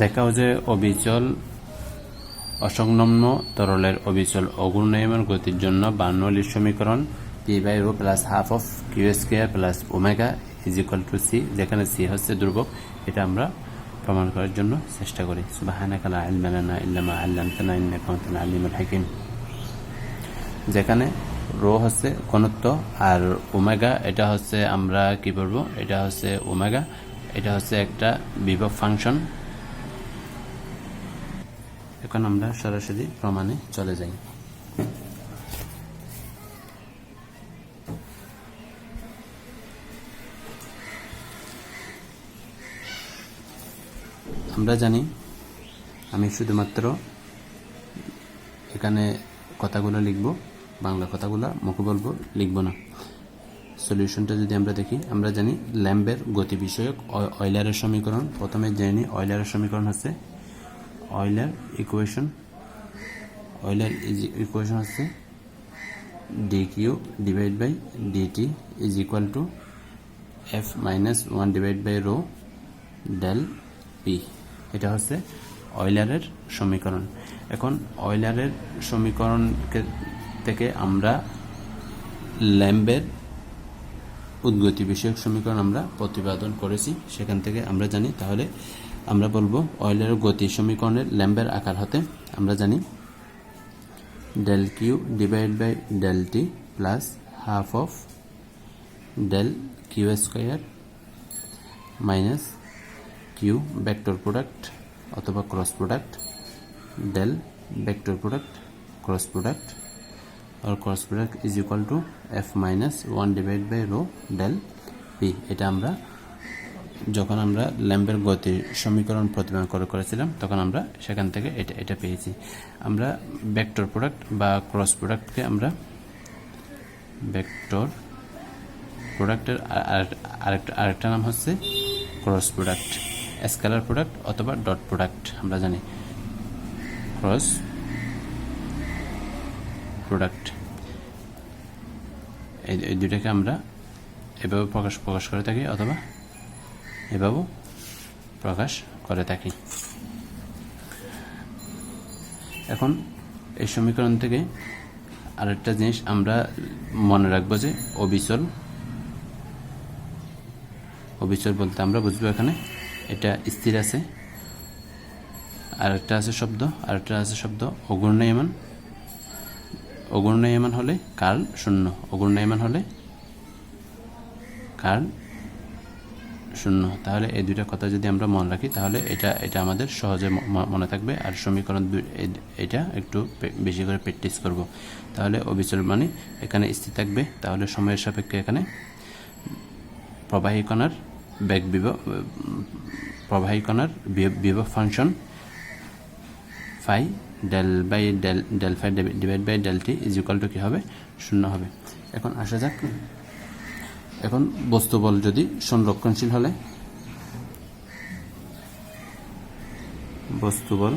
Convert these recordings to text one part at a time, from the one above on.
দেখাও যে অবিচল, অসংলগ্ন তরলের অবিচল অগুণায়মান গতির জন্য বার্নৌলির সমীকরণ P by rho plus half of Q square plus omega is equal to C যেখানে সি হচ্ছে ধ্রুবক, এটা আমরা প্রমাণ করার জন্য চেষ্টা করি। সুবাহানাকা লা ইলমা লানা ইল্লা আল্লামতানা আলিমুল হাকিম। যেখানে রো হচ্ছে ঘনত্ব আর ওমেগা এটা হচ্ছে আমরা কি বলব? এটা হচ্ছে ওমেগা এটা হচ্ছে একটা বিভব ফাংশন এখন আমরা সরাসরি প্রমাণে চলে যাই। আমরা জানি, আমি শুধুমাত্র এখানে কথাগুলো লিখব, বাংলা কথাগুলো মুখে বলব, লিখব না। সলিউশনটা যদি আমরা দেখি, আমরা জানি ল্যাম্বের গতি বিষয়ক অয়লারের সমীকরণ, প্রথমে জেনে অয়লারের সমীকরণ হচ্ছে অয়লার ইকুয়েশন অয়লার ইকুয়েশন হচ্ছে D Q divide by DT is equal to F minus one divide by rho del P এটা হচ্ছে অয়লারের সমীকরণ। এখন অয়লারের সমীকরণ থেকে আমরা ল্যাম্বের উদ্গতি বিষয়ক সমীকরণ আমরা প্রতিপাদন করেছি, সেখান থেকে আমরা জানি, তাহলে আমরা বলব অয়েলের গতি সমীকরণের ল্যাম্বের আকার হতে আমরা জানি del Q divide by del T plus half of del Q square minus Q vector product অথবা cross product del vector product cross product R cross product is equal to f minus 1 divided by rho del p এটা আমরা যখন আমরা ল্যাম্বের গতির সমীকরণ প্রতিমান করে করেছিলাম, তখন আমরা সেখান থেকে এটা এটা পেয়েছি। আমরা ভেক্টর প্রোডাক্ট বা ক্রস প্রোডাক্টকে আমরা ভেক্টর প্রোডাক্টের আরেকটা আরেকটা নাম হচ্ছে ক্রস প্রোডাক্ট স্কেলার প্রোডাক্ট অথবা ডট প্রোডাক্ট আমরা জানি। ক্রস প্রোডাক্ট এই এই দুইটাকে আমরা এভাবে প্রকাশ প্রকাশ করে থাকি অথবা এভাবেও প্রকাশ করে থাকি এখন, এই সমীকরণ থেকে আরেকটা জিনিস আমরা মনে রাখব যে অবিচল। অবিচল বলতে আমরা বুঝব এখানে এটা স্থির আছে। আরেকটা আছে শব্দ, আরেকটা আছে শব্দ অগুণায়মান অগুণায়মান হলে কার্ল শূন্য অগুণায়মান হলে কার্ল শূন্য। তাহলে এই দুইটা কথা যদি আমরা মনে রাখি, তাহলে এটা এটা আমাদের সহজে মনে থাকবে। আর সমীকরণ এটা একটু বেশি করে প্র্যাকটিস করব। তাহলে অবিচল মানে এখানে স্থির থাকবে। তাহলে সময়ের সাপেক্ষে এখানে প্রবাহী কণার ব্যাগ বিভব, প্রবাহী কণার বিভ- বিভব function phi del by del del phi divide by del T is equal to কী হবে? শূন্য হবে। এখন আসা যাক। এখন বস্তু বল যদি সংরক্ষণশীল হলে বস্তু বল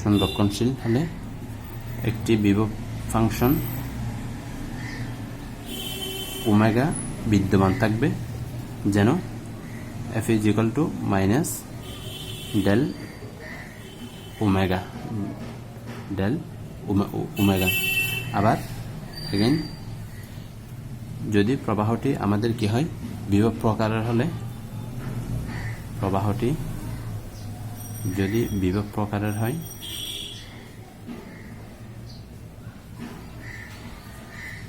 সংরক্ষণশীল হলে একটি বিভব ফাংশন ওমেগা বিদ্যমান থাকবে যেন F is equal to minus del omega del omega. আবার এগেইন যদি প্রবাহটি আমাদের কি হয়? বিভব প্রকারের হলে প্রবাহটি যদি বিভব প্রকারের হয়,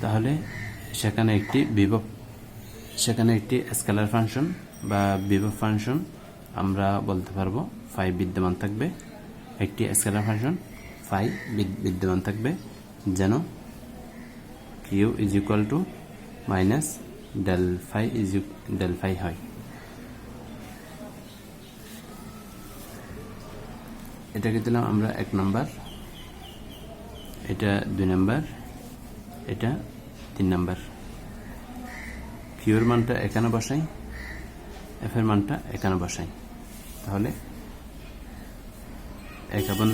তাহলে সেখানে একটি বিভব, সেখানে একটি স্কেলার ফাংশন বা বিভব ফাংশন আমরা বলতে পারব ফাই বিদ্যমান থাকবে। একটি স্কেলার ফাংশন ফাই বিদ্যমান থাকবে যেন Q is equal to minus del phi is del phi হয়। এটাকে দিলাম আমরা এক নাম্বার, এটা দুই নাম্বার, এটা তিন নাম্বার। কিউর মানটা এখানে বসাই এফ এর মানটা এখানে বসাই। তাহলে এক এবং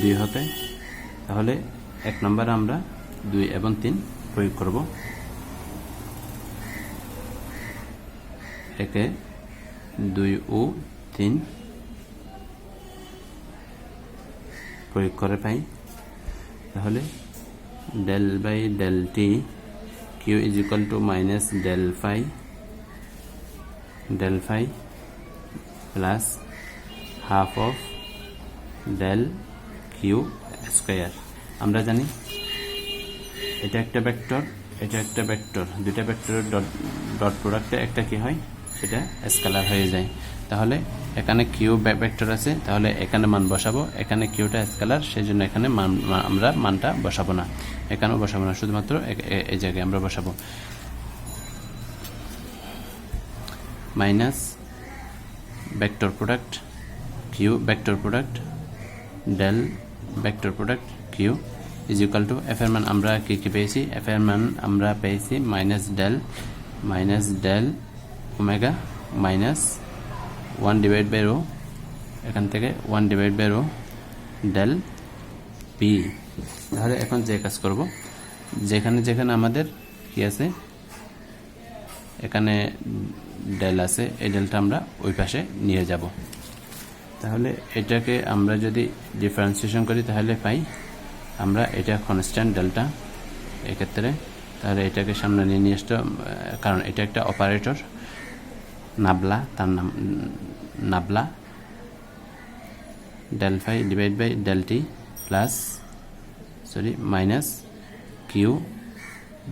দুই হতে, তাহলে এক নম্বরে আমরা দুই এবং তিন প্রয়োগ করব। একে দুই ও তিন প্রয়োগ করে পাই। তাহলে del by del T Q is equal to minus del phi del phi plus half of del Q square আমরা জানি এটা একটা ভেক্টর এটা একটা ভেক্টর দুইটা ভেক্টরের ডট ডট প্রোডাক্টে একটা কি হয়? সেটা স্কেলার হয়ে যায়। তাহলে এখানে কিউ ভেক্টর আছে, তাহলে এখানে মান বসাবো। এখানে কিউটা স্কেলার সেই জন্য এখানে মান আমরা মানটা বসাবো না। এখানেও বসাবো না, শুধুমাত্র এই জায়গায় আমরা বসাবো। Minus vector product Q vector product del vector product q is equal to f এর মান আমরা কি কি পেয়েছি? F এর মান আমরা পেয়েছি minus del minus del omega minus one divide by rho এখান থেকে one divide by rho del P তাহলে এখন যে কাজ করব, যেখানে যেখানে আমাদের কি আছে, এখানে ডেল আছে, এই ডেলটা আমরা ওই পাশে নিয়ে যাব। তাহলে এটাকে আমরা যদি ডিফারেন্সিয়েশন করি, তাহলে পাই আমরা এটা কনস্ট্যান্ট ডেলটা এক্ষেত্রে, তাহলে এটাকে সামনে নিয়ে নিয়ে আসতে, কারণ এটা একটা অপারেটর নাবলা তার নাম nabla del phi divide by del T plus sorry minus Q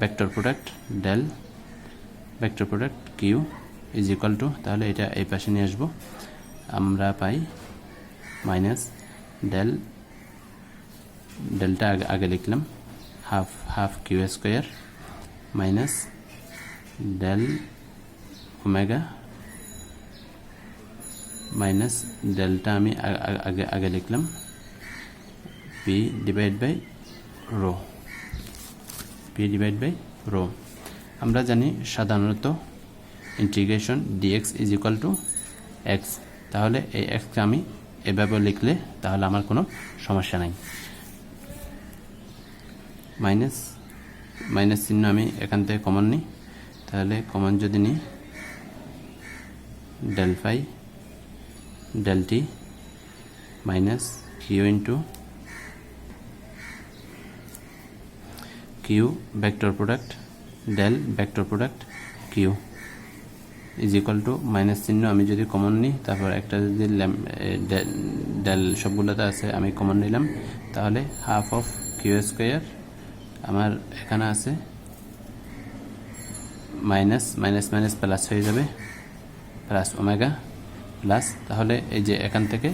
vector product del vector product Q is equal to তাহলে এটা এই পাশে নিয়ে আসব। আমরা পাই মাইনাস ডেল ডেলটা আগে আগে লিখলাম half half Q square minus del omega minus delta আমি আগে আগে লিখলাম P divide by rho P divide by rho আমরা জানি সাধারণত integration DX is equal to X তাহলে এই এক্সকে আমি এভাবে লিখলে তাহলে আমার কোনো সমস্যা নাই। মাইনাস মাইনাস চিহ্ন আমি এখান থেকে কমন নিই। তাহলে কমন যদি নিই del phi del T minus Q into Q vector product del vector product Q is equal to minus চিহ্ন আমি যদি কমন নিই, তারপর একটা যদি ডেল সবগুলোতে আছে, আমি কমন নিলাম, তাহলে হাফ অফ কিউ স্কোয়ার আমার এখানে আছে। মাইনাস মাইনাস মাইনাস প্লাস হয়ে যাবে। Plus omega, plus. তাহলে এই যে এখান থেকে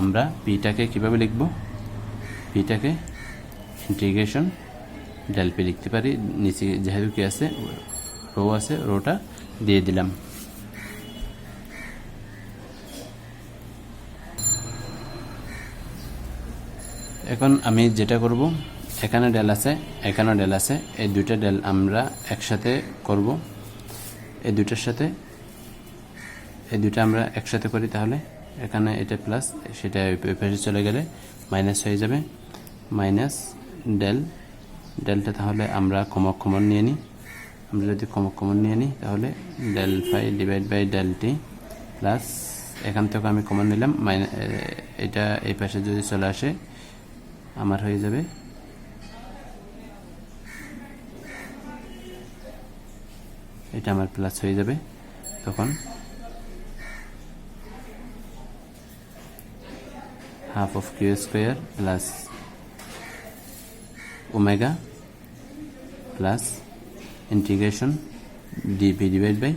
আমরা পিটাকে কীভাবে লিখব? পিটাকে ইন্টিগ্রেশন, ডেল পি লিখতে পারি। নিচে যেহেতু কি আছে, রো আছে, রোটা দিয়ে দিলাম। এখন আমি যেটা করব এখানে ডেল আছে এখানে ডেল আছে। এই দুইটা ডেল আমরা একসাথে করব। এই দুইটার সাথে, এই দুইটা আমরা একসাথে করি তাহলে এখানে এটা প্লাস সেটা পাশে চলে গেলে মাইনাস হয়ে যাবে। মাইনাস ডেল ডেলটা তাহলে আমরা কমক কমন নিয়ে নিই। আমরা যদি কমক কমন নিয়ে নিই তাহলে del phi divide by del T plus এখান থেকে আমি কমন নিলাম। মাইনা এটা এই পাশে যদি চলে আসে, আমার হয়ে যাবে এটা আমার প্লাস হয়ে যাবে তখন half of Q square plus omega plus integration dp divide by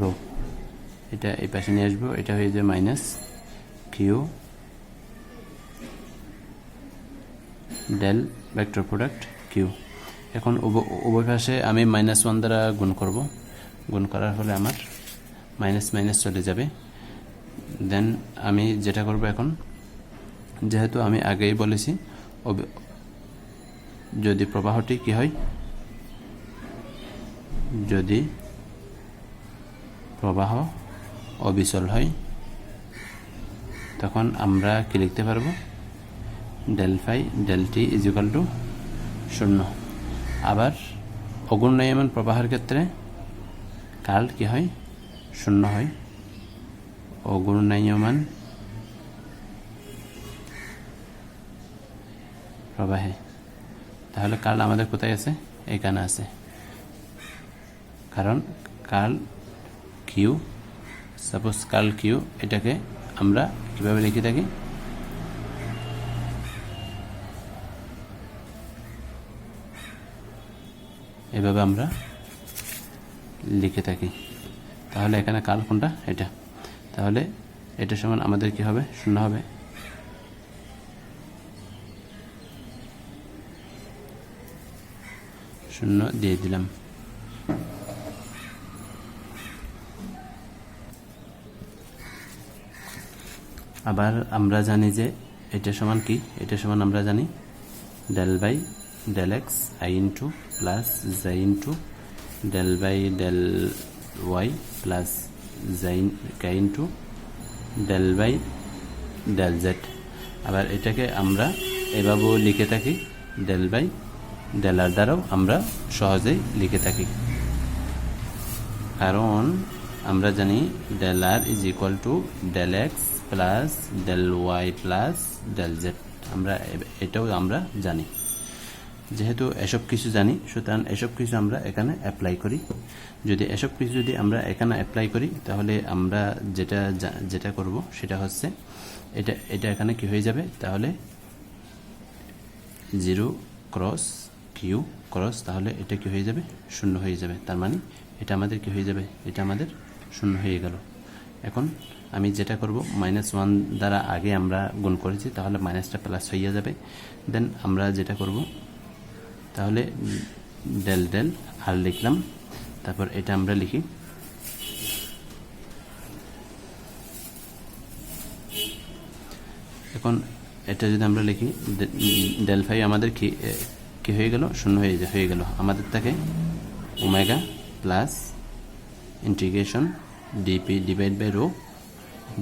rho এটা এই পাশে নিয়ে আসব, এটা হয়ে যাবে minus Q del vector product Q এখন উভ- উভয় আমি মাইনাস ওয়ান দ্বারা গুণ করব। গুণ করার ফলে আমার মাইনাস মাইনাস চলে যাবে। দেন আমি যেটা করব এখন, যেহেতু আমি আগেই বলেছি যদি প্রবাহটি কি হয়? যদি প্রবাহ অবিচল হয়, তখন আমরা কি লিখতে পারব? Del phi del t is to শূন্য। আবার অগুণ্যমান প্রবাহের ক্ষেত্রে কাল কি হয়? শূন্য হয়। অগুণায়মান প্রবাহে। তাহলে কাল আমাদের কোথায় আছে? এখানে আছে। কারণ curl Q suppose curl Q এটাকে আমরা কীভাবে লিখে থাকি? এভাবে আমরা লিখে থাকি। তাহলে এখানে কাল কোনটা? এটা। তাহলে এটা সমান আমাদের কি হবে? শূন্য হবে। শূন্য দিয়ে দিলাম। আবার আমরা জানি যে এটা সমান কি? এটা সমান আমরা জানি del by del x i into plus j into del by del y plus Zain k into del by del z আবার এটাকে আমরা এভাবেও লিখে থাকি ডেল বাই ডেল আর দ্বারাও আমরা সহজেই লিখে থাকি। কারণ আমরা জানি del r is equal to del x plus del y plus del z আমরা এটাও আমরা জানি। যেহেতু এসব কিছু জানি, সুতরাং এসব কিছু আমরা এখানে অ্যাপ্লাই করি। যদি এসব কিছু যদি আমরা এখানে অ্যাপ্লাই করি, তাহলে আমরা যেটা যেটা করব সেটা হচ্ছে, এটা এটা এখানে কি হয়ে যাবে? তাহলে জিরো ক্রস কিউ ক্রস, তাহলে এটা কি হয়ে যাবে? শূন্য হয়ে যাবে। তার মানে এটা আমাদের কি হয়ে যাবে? এটা আমাদের শূন্য হয়ে গেল। এখন আমি যেটা করব মাইনাস ওয়ান দ্বারা আগে আমরা গুণ করেছি, তাহলে মাইনাসটা প্লাস হয়ে যাবে। দেন আমরা যেটা করব তাহলে ডেল ডেল আর লিখলাম। তারপর এটা আমরা লিখি। এখন এটা যদি আমরা লিখি ডেল ফাই আমাদের কি কি হয়ে গেল? শূন্য হয়ে হয়ে গেল। আমাদের থাকে omega plus integration dp divide by rho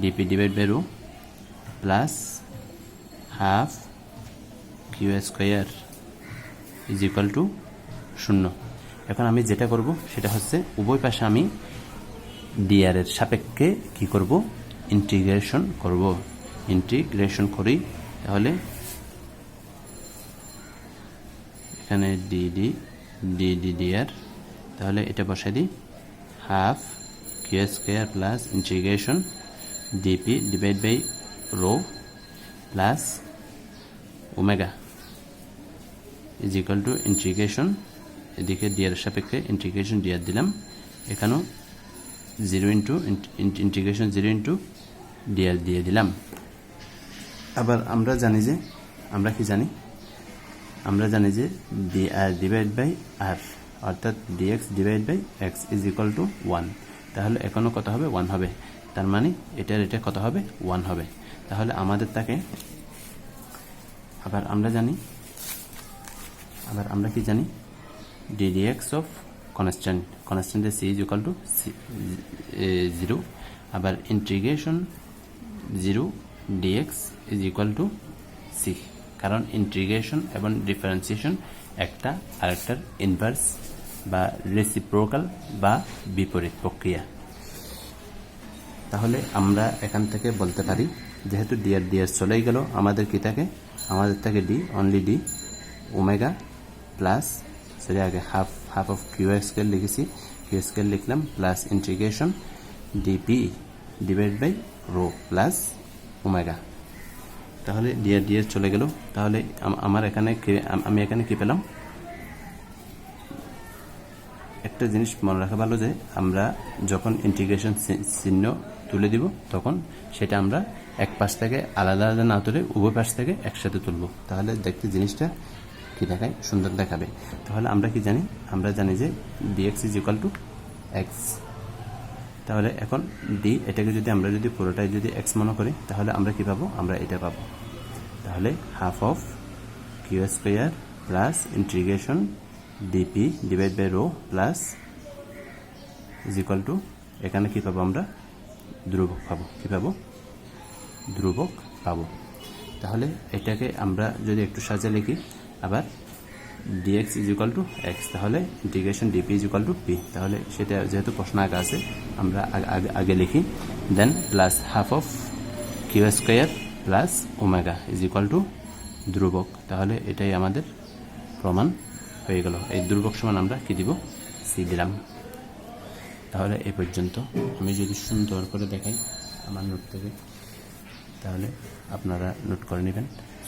dp divide by rho plus half Q square is equal to শূন্য। এখন আমি যেটা করব, সেটা হচ্ছে উভয় পাশে আমি ডিআর এর সাপেক্ষে কি করব? ইন্টিগ্রেশন করব। ইন্টিগ্রেশন করি, তাহলে এখানে d d d d dr তাহলে এটা বসাই দিই। Half Q square plus integration dp divide by rho plus omega is equal to integration এদিকে ডিয়ার সাপেক্ষে ইন্টিগ্রেশন ডিয়ার দিলাম। এখানেও zero into integration zero into dr দিয়ে দিলাম। আবার আমরা জানি যে, আমরা কি জানি? আমরা জানি যে d r divide by r অর্থাৎ dx divide by x is equal to one তাহলে এখনও কত হবে? ওয়ান হবে। তার মানে এটার এটা কত হবে? ওয়ান হবে। তাহলে আমাদের তাকে, আবার আমরা জানি আবার আমরা কি জানি? ddx of constant কনস্ট্যান্টের C is equal to zero আবার integration zero DX is equal to C কারণ ইন্টিগ্রেশন এবং ডিফারেন্সিয়েশন একটা, আরেকটার ইনভার্স বা রেসিপ্রোকাল বা বিপরীত প্রক্রিয়া। তাহলে আমরা এখান থেকে বলতে পারি, যেহেতু ডিআর ডিআর চলেই গেল, আমাদের কি থাকে? আমাদের থাকে d only d omega plus sorry আগে half half of Q scale লিখেছি কিউ স্কেল লিখলাম plus integration dp divide by rho plus omega তাহলে ডিআর ডিআর চলে গেল। তাহলে আম- আমার এখানে আমি এখানে কি পেলাম? একটা জিনিস মনে রাখা ভালো যে, আমরা যখন ইন্টিগ্রেশন চিহ্ন তুলে দিব, তখন সেটা আমরা এক পাশ থেকে আলাদা আলাদা না তুলে উভয় পাশ থেকে একসাথে তুলব। তাহলে দেখতে জিনিসটা কি দেখায়? সুন্দর দেখাবে। তাহলে আমরা কি জানি? আমরা জানি যে dx is equal to x তাহলে এখন ডি এটাকে যদি আমরা যদি পুরোটাই যদি এক্স মনে করি, তাহলে আমরা কি পাবো? আমরা এটা পাবো। তাহলে half of Q square plus integration dp divide by rho plus is equal to এখানে কি পাবো আমরা? ধ্রুবক পাবো। কি পাবো? ধ্রুবক পাবো। তাহলে এটাকে আমরা যদি একটু সাজে লিখি আবার dx is equal to x তাহলে integration dp is equal to p তাহলে সেটা যেহেতু প্রশ্ন আগে আছে, আমরা আগে- লিখি। Then plus half of Q square plus omega is equal to ধ্রুবক, তাহলে এটাই আমাদের প্রমাণ হয়ে গেল। এই ধ্রুবক সমান আমরা কি দিব? সি দিলাম। তাহলে এই পর্যন্ত। আমি যদি সুন্দর করে দেখাই আমার নোট থেকে, তাহলে আপনারা নোট করে নেবেন।